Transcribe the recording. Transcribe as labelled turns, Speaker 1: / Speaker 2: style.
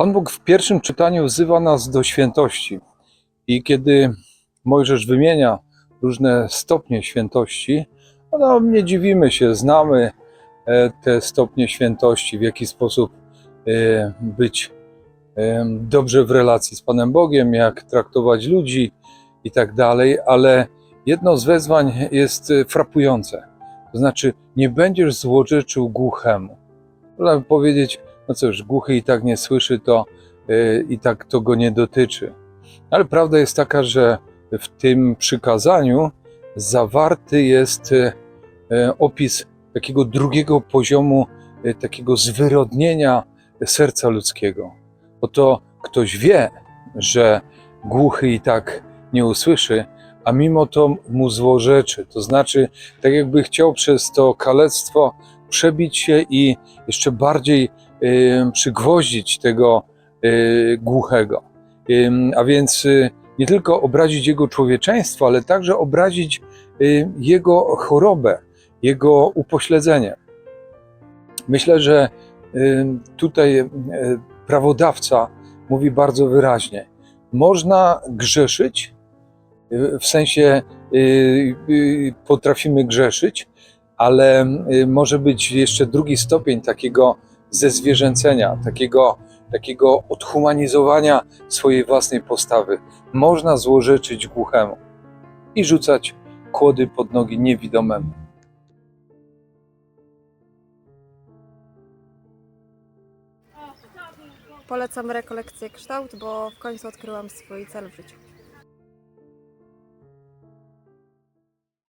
Speaker 1: Pan Bóg w pierwszym czytaniu wzywa nas do świętości. I kiedy Mojżesz wymienia różne stopnie świętości, no nie dziwimy się, znamy e, te stopnie świętości, w jaki sposób e, być e, dobrze w relacji z Panem Bogiem, jak traktować ludzi i tak dalej, ale jedno z wezwań jest frapujące. To znaczy, nie będziesz złożyczył głuchemu. Można by powiedzieć, no cóż, głuchy i tak nie słyszy, to y, i tak to go nie dotyczy. Ale prawda jest taka, że w tym przykazaniu zawarty jest y, y, opis takiego drugiego poziomu, takiego zwyrodnienia serca ludzkiego. Oto ktoś wie, że głuchy i tak nie usłyszy, a mimo to mu złorzeczy. To znaczy, tak jakby chciał przez to kalectwo przebić się i jeszcze bardziej przygwoździć tego y, głuchego. A więc y, nie tylko obrazić jego człowieczeństwo, ale także obrazić y, jego chorobę, jego upośledzenie. Myślę, że tutaj prawodawca mówi bardzo wyraźnie: można grzeszyć, w sensie potrafimy grzeszyć, ale y, może być jeszcze drugi stopień takiego zezwierzęcenia, takiego, takiego odhumanizowania swojej własnej postawy. Można złorzeczyć głuchemu i rzucać kłody pod nogi niewidomemu.
Speaker 2: Polecam rekolekcję kształt, bo w końcu odkryłam swój cel w życiu.